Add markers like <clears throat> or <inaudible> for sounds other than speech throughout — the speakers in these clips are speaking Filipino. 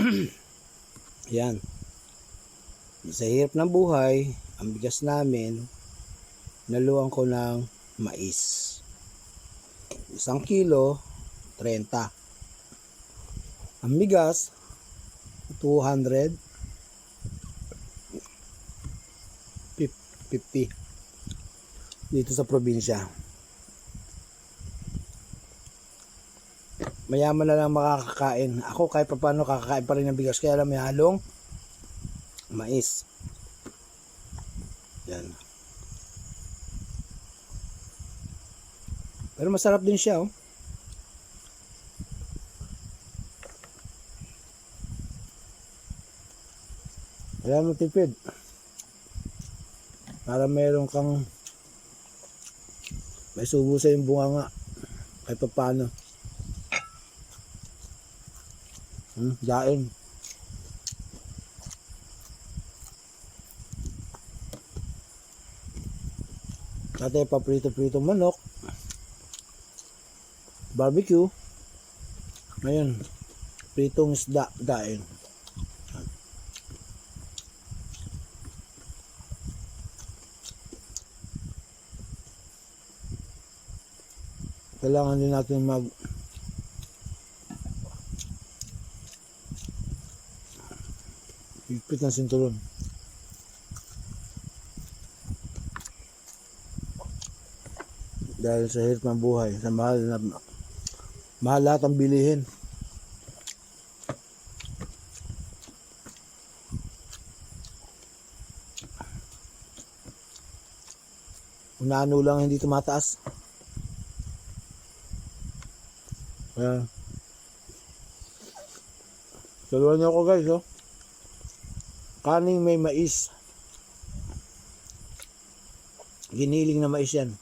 <clears throat> Yan. Sa hirap ng buhay, ang bigas namin, naluwan ko ng mais. Isang kilo, 30. Ang bigas, 200. 50 dito sa probinsya. Mayaman na lang makakakain. Ako kahit pa paano kakakain pa rin ng bigas kaya lang may halong mais. Yan. Pero masarap din siya oh. Kaya mo tipid. Para meron kang may subo sa yung bunga nga. Kahit pa paano. Hmm, daing. Dati paprito-prito manok. Barbecue. Ngayon, pritong isda, daing. Kailangan din natin mag higpit ng sinturon. Dahil sa hirap ng buhay, sa mahal na mahal lahat ang bilihin. Unano lang hindi tumataas. Kaya, Saluhan niyo ako guys, oh. Kaning may mais. Giniling na mais yan.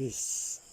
Peace.